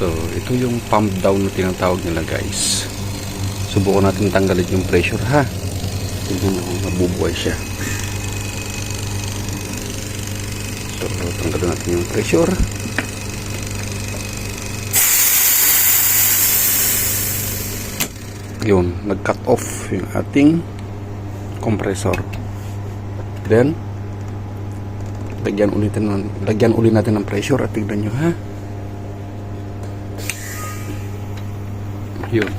So, ito yung pump down na tinatawag nila guys. Subukan natin tanggalin yung pressure ha. Tingnan nyo kung nabubuhay siya. So, tanggalin natin yung pressure. Yun, nag-cut off yung ating compressor. Then, lagyan ulit natin, lagyan ulit natin ng pressure at tignan nyo ha. Yun.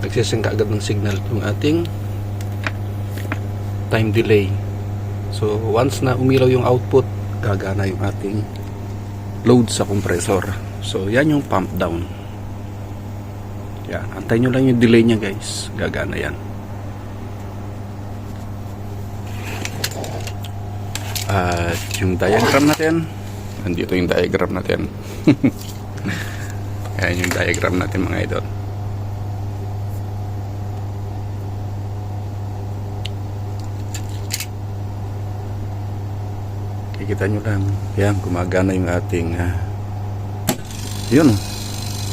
Nagsisend agad ng signal yung ating time delay. So, once na umilaw yung output, gagana yung ating load sa compressor. So, yan yung pump down. Yan. Antayin nyo lang yung delay niya guys. Gagana yan. At yung diagram natin, nandito yung diagram natin. Yan yung diagram natin mga idol. Kikita nyo lang. Yan, gumagana yung ating ah, yun,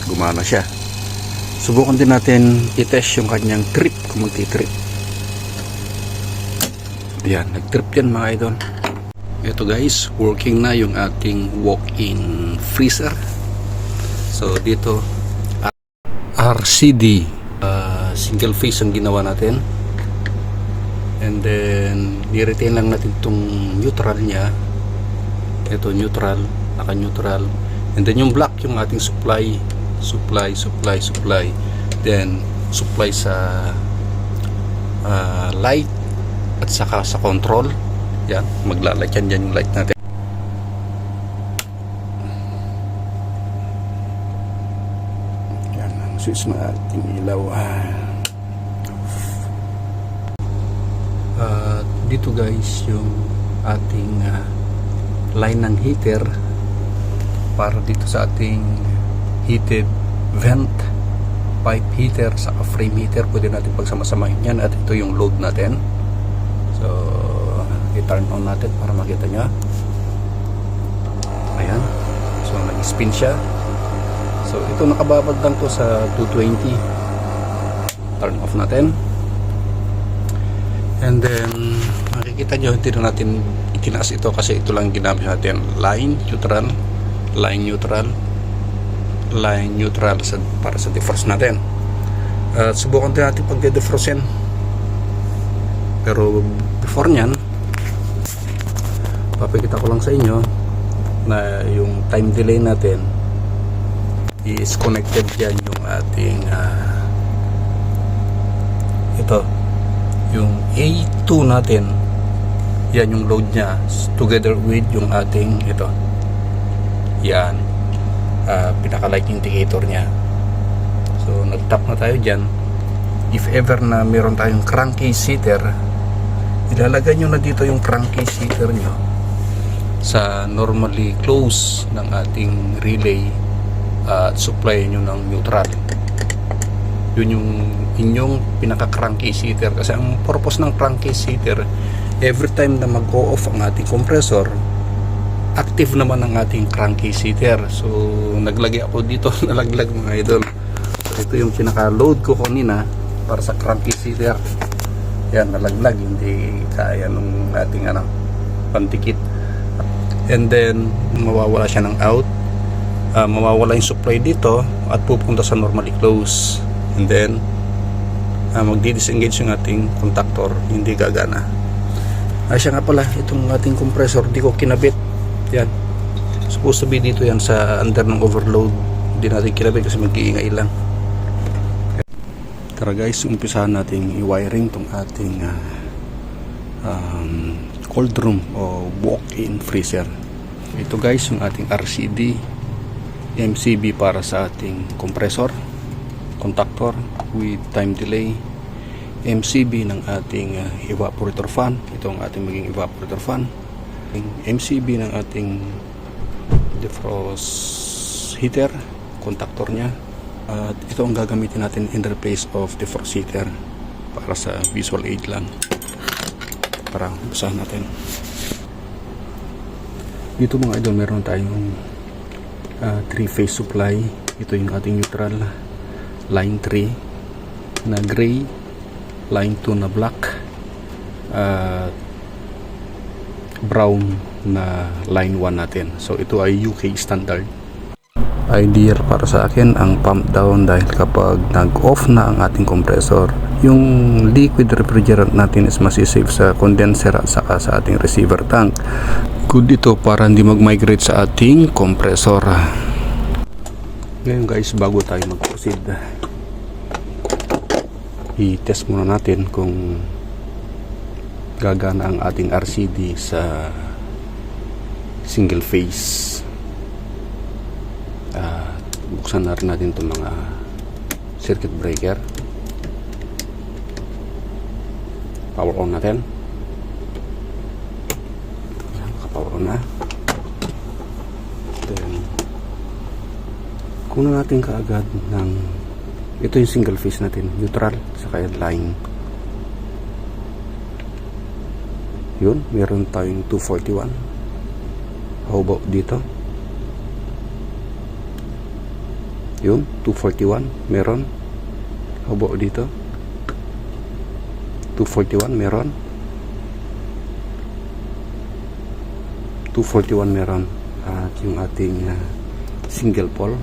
gumana siya. Subukan din natin i-test yung kanyang trip kung magti-trip. Yan, nag-trip yan mga idol. Ito guys, working na yung ating walk-in freezer. So dito, RCD uh, single phase ang ginawa natin. And then, ni-retain lang natin itong neutral niya. Ito neutral, naka-neutral. And then yung black yung ating supply, supply, supply, supply. Then, supply sa uh, light at saka sa control. Yan, maglalike yan dyan yung light natin. Yan ang switch na ating ilaw. Ah, dito guys yung ating ah, line ng heater para dito sa ating heated vent pipe heater sa frame heater. Pwede natin pagsama-samahin yan at ito yung load natin. So i-turn on natin para makita nyo. Ayan. So nag-spin siya. So ito nakababad lang to sa 220 turn off natin. And then makikita nyo hindi na natin itinaas ito kasi ito lang ginamit natin line neutral line neutral line neutral sa, para sa defrost natin at subukan din natin pag defrostin pero before nyan papakita ko lang sa inyo na yung time delay natin is connected dyan yung ating ah, ito yung A2 natin yan yung load nya together with yung ating ito. Yan. Uh, pinaka light indicator nya so nag tap na tayo dyan. If ever na meron tayong crankcase heater ilalagay nyo na dito yung crankcase heater nyo sa normally close ng ating relay uh, at supply nyo ng neutral. Yun yung inyong pinaka crankcase heater kasi ang purpose ng crankcase heater every time na mag-go off ang ating compressor active naman ang ating crankcase heater so naglagay ako dito nalaglag mga idol. So, ito yung pinaka load ko kanina para sa crankcase heater yan nalaglag hindi kaya nung ating ano pantikit. And then mawawala siya ng out. Uh, mawawala yung supply dito at pupunta sa normally close and then uh, magdi-disengage yung ating contactor. Hindi gagana ah, siya nga pala itong ating compressor di ko kinabit. Yan. Supposed to be dito yan sa under ng overload. Hindi natin kinabit kasi mag-iingay lang. Tara guys umpisahan natin i-wiring tong ating uh, um, cold room o walk-in freezer. Ito guys yung ating RCD MCB para sa ating compressor contactor with time delay MCB ng ating uh, evaporator fan. Ito ang ating maging evaporator fan. MCB ng ating defrost heater contactor nya at ito ang gagamitin natin in replace of defrost heater para sa visual aid lang. Para usahan natin. Dito mga idol meron tayong 3 phase supply. Ito yung ating neutral line 3 na gray line 2 na black at brown na line 1 natin. So ito ay UK standard. Ideal para sa akin ang pump down dahil kapag nag-off na ang ating compressor yung liquid refrigerant natin is masisave sa condenser at saka sa ating receiver tank. Good ito para hindi mag-migrate sa ating compressor. Ngayon guys bago tayo mag-proceed i-test muna natin kung gagana ang ating RCD sa single phase. Ah, buksan na rin natin itong mga circuit breaker. Power on natin. Power on na. Then kunan natin kaagad ng ito yung single phase natin. Neutral saka yung line yun meron tayong 241 how about dito? Yun 241 meron. How about dito? 241 meron. 241 meron. At yung ating uh, single pole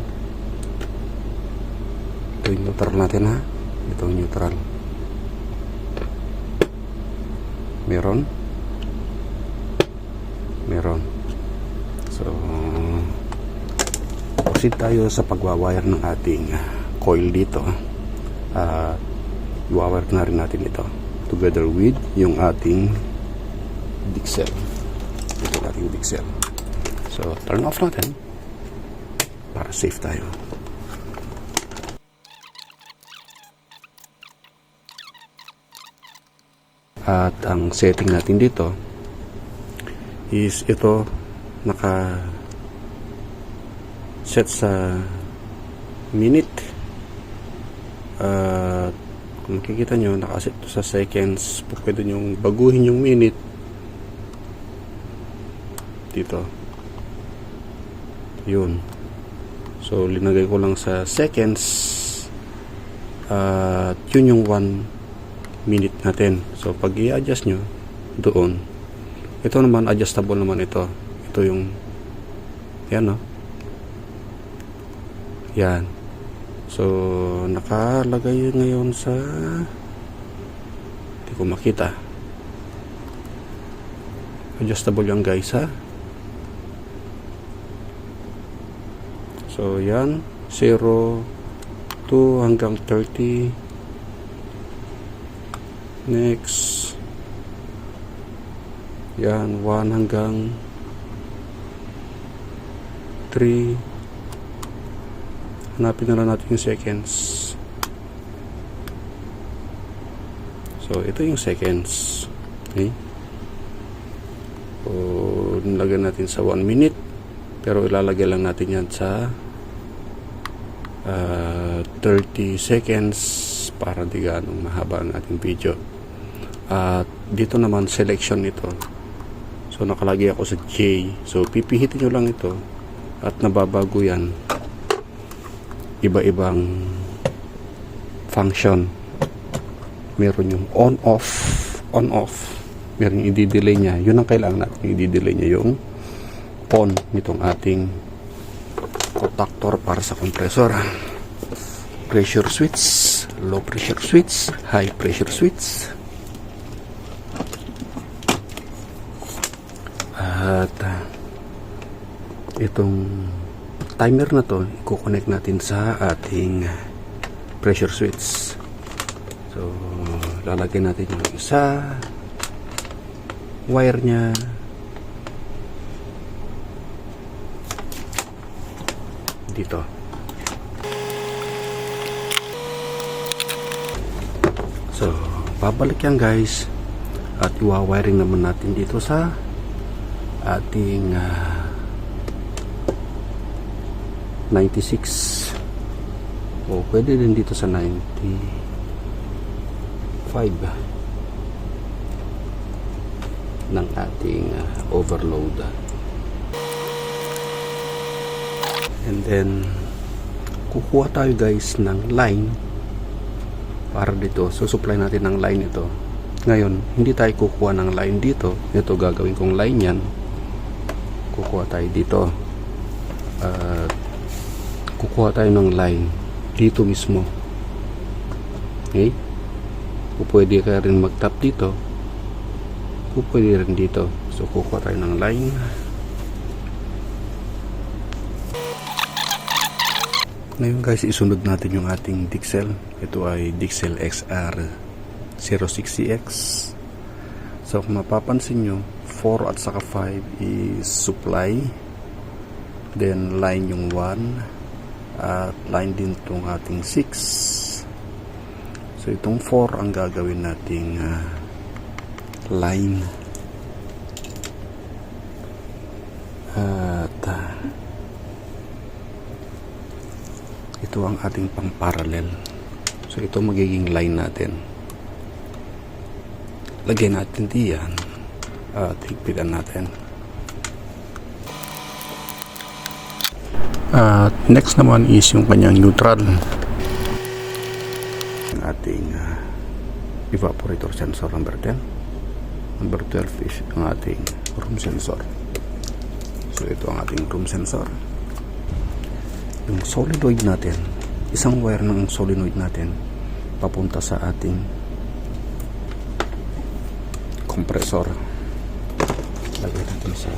ito yung neutral natin ha ito yung neutral. Meron meron so proceed tayo sa pagwawire ng ating coil dito uh, iwawire na rin natin ito together with yung ating dixel. Ito ating dixel. So turn off natin para safe tayo at ang setting natin dito is ito naka set sa minute. At kung makikita nyo nakaset to sa seconds. Pwede nyo baguhin yung minute dito. Yun. So linagay ko lang sa seconds. At yun yung 1 minute natin. So pag i-adjust nyo doon. Ito naman adjustable naman ito. Ito yung yan no? Yan. So nakalagay ngayon sa hindi ko makita. Adjustable yan guys ha? So yan. 0 2 hanggang 30 next. Yan 1 hanggang 3 hanapin na lang natin yung seconds. So ito yung seconds. Okay? So nilagyan natin sa 1 minute pero ilalagay lang natin yan sa uh, 30 seconds para di ganong mahaba ang ating video at dito naman selection ito. So nakalagay ako sa J. So pipihitin nyo lang ito. At nababago yan. Iba-ibang function. Meron yung on off on off meron yung i-delay niya. Yun ang kailangan natin i-delay niya. Yung on nitong ating contactor para sa compressor. Pressure switch low pressure switch high pressure switch at uh, itong timer na to i-connect natin sa ating pressure switch. So lalagyan natin yung isa wire nya dito. So babalik yan guys. At iwa-wiring naman natin dito sa ating uh, 96 o pwede din dito sa 95 ng ating uh, overload and then kukuha tayo guys ng line para dito. Susupply natin ng line ito. Ngayon hindi tayo kukuha ng line dito. Ito gagawin kong line yan kukuha tayo dito. At kukuha tayo ng line dito mismo. Okay? O pwede ka rin mag tap dito o pwede rin dito. So kukuha tayo ng line. Ngayon guys, isunod natin yung ating Dixel. Ito ay Dixel XR 06CX. So kung mapapansin nyo, 4 at saka 5 is supply. Then line yung 1 at line din itong ating 6. So itong 4 ang gagawin nating ah, line. At ah, ito ang ating pang parallel so ito magiging line natin lagyan natin diyan. At higpitan natin. At next naman is yung kanyang neutral. Ang ating ah, evaporator sensor number 10 number 12 is ang ating room sensor. So ito ang ating room sensor. Yung solenoid natin isang wire ng solenoid natin papunta sa ating compressor lagay natin sa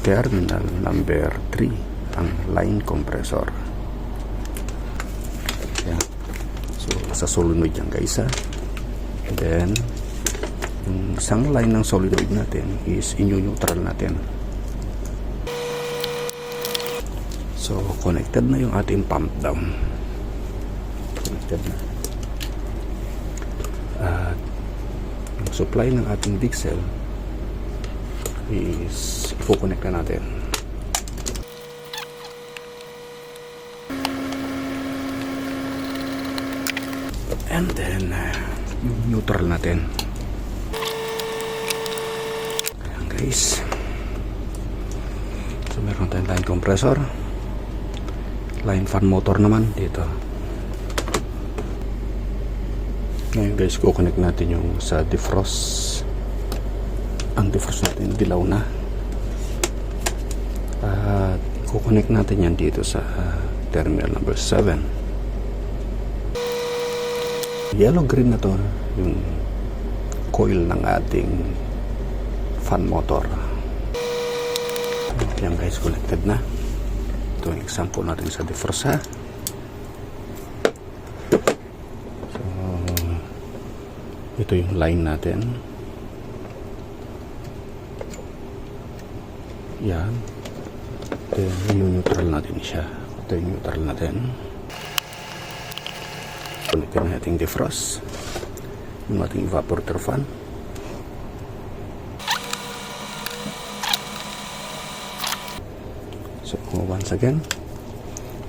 terminal number 3 ang line compressor. Yan so sa solenoid yan guys ha? Then yung isang line ng solenoid natin is inyo-neutral natin. So, connected na yung ating pump down. Connected na. At supply ng ating Dixel is i-connect na natin. And then, uh, yung neutral natin. Ayan guys. So, meron tayong line compressor line fan motor naman dito ngayon guys kukonect natin yung sa defrost. Ang defrost natin dilaw na. At kukonect natin yan dito sa uh, terminal number 7 yellow green na to yung coil ng ating fan motor. Yan guys connected na. Ito example natin sa defrost ha ito yung line natin. Yan. Then neutral natin siya. Ito yung neutral natin. Connectin na ating defrost. Yung ating evaporator fan. So, once again,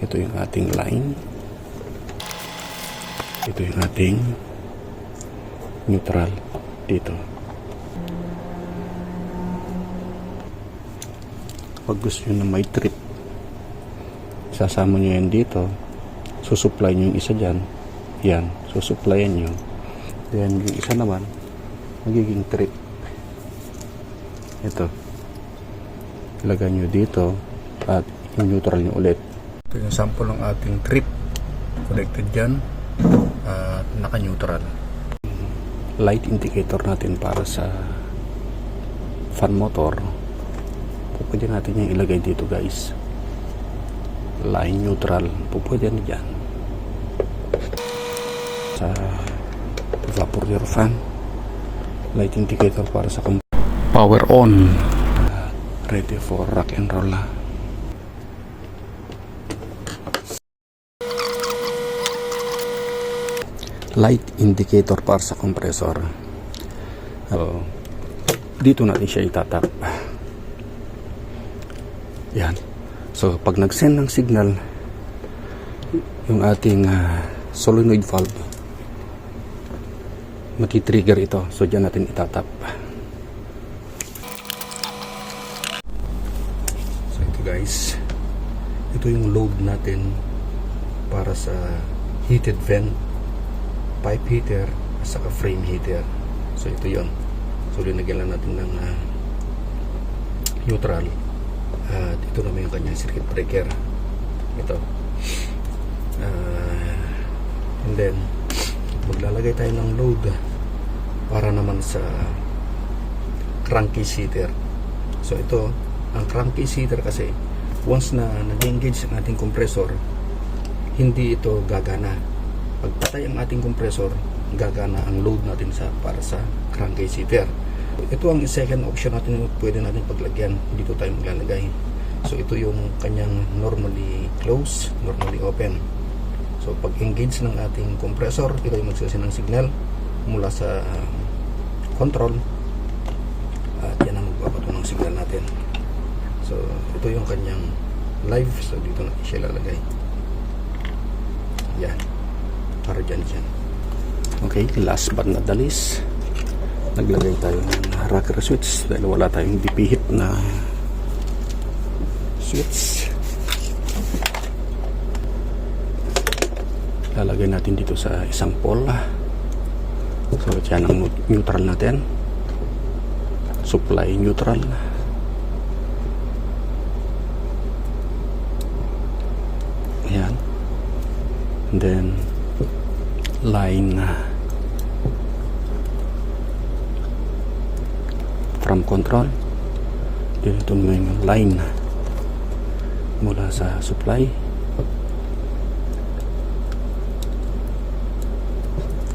ito yung ating line. Ito yung ating neutral dito. Pag gusto nyo na may trip, sasama nyo yan dito, susupply nyo yung isa dyan, yan, susupplyan nyo. Then, yung isa naman, magiging trip. Ito. Ilagay nyo dito, at neutral nyo ulit. Ito yung sample ng ating trip. Connected dyan at naka-neutral. Light indicator natin para sa fan motor. Pwede natin yung ilagay dito guys. Line neutral. Pwede na dyan. Sa evaporator fan. Light indicator para sa power on. Ready for rock and roll light indicator para sa compressor. So, dito natin siya itatap. Yan. So, pag nag-send ng signal, yung ating ah, solenoid valve, matitrigger ito. So, dyan natin itatap. So, ito guys, ito yung load natin para sa heated vent, pipe heater, at saka frame heater. So ito yon. So linagyan lang natin ng ah, neutral. At ito naman yung kanyang circuit breaker. Ito. Ah, and then, maglalagay tayo ng load para naman sa crankcase heater. So ito, ang crankcase heater kasi once na nag-engage ang ating compressor, hindi ito gagana. Pagpatay ang ating compressor, gagana ang load natin sa para sa crankcase heater. Ito ang second option natin na pwede natin paglagyan. Dito tayo maglalagay. So ito yung kanyang normally close, normally open. So pag engage ng ating compressor, ito yung magsisi ng signal mula sa uh, control at yan ang magbabato ng signal natin. So ito yung kanyang live. So dito natin siya lalagay. Yan. Para dyan dyan. Okay, last but not the least, naglagay tayo ng rocker switch dahil wala tayong dipihit na switch. Lalagay natin dito sa isang pole. So, yan ang neutral natin. Supply neutral. Yan. And then, line from control. Dito naman yung line mula sa supply.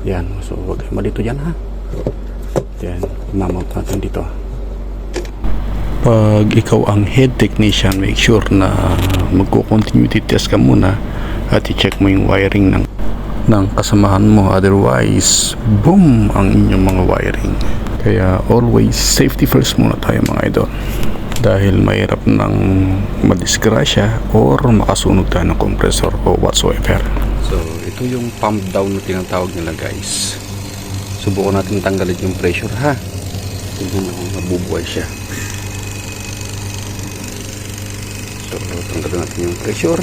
Yan. So, huwag kayo malito dyan ha. Then, mamount natin dito. Pag ikaw ang head technician, make sure na magko-continuity test ka muna at i-check mo yung wiring ng ng kasamahan mo. Otherwise, boom ang inyong mga wiring. Kaya always safety first muna tayo mga idol. Dahil mahirap nang madisgrasya or makasunog tayo ng compressor o whatsoever. So, ito yung pump down na tinatawag nila guys. Subukan natin tanggalin yung pressure ha. Tingnan kung mabubuhay siya. So, tanggalin natin yung pressure.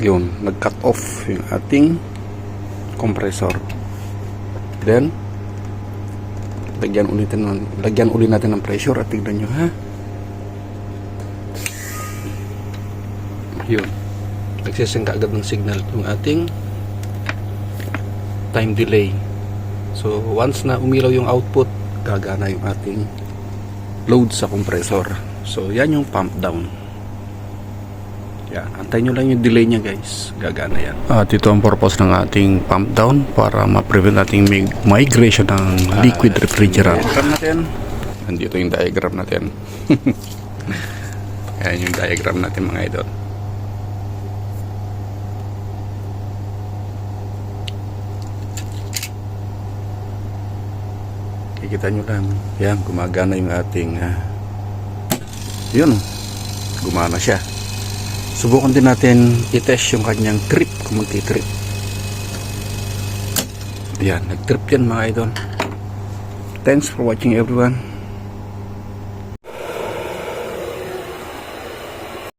Yun, nag-cut off yung ating compressor. Then, lagyan ulit natin, lagyan ulit natin ng pressure at tignan nyo ha. Yun. Nagsisingka agad ng signal yung ating time delay. So, once na umilaw yung output, gagana yung ating load sa compressor. So, yan yung pump down. Yan. Antayin nyo lang yung delay niya guys. Gagana yan. At ito ang purpose ng ating pump down para ma-prevent nating mig- migration ng liquid refrigerant. Diagram natin. Nandito yung diagram natin. Yan yung diagram natin mga idol. Kikita nyo lang. Yan, gumagana yung ating ah, yun, gumana siya. Subukan din natin i-test yung kanyang trip kung magti-trip. Yan, nag-trip yan mga idol. Thanks for watching everyone.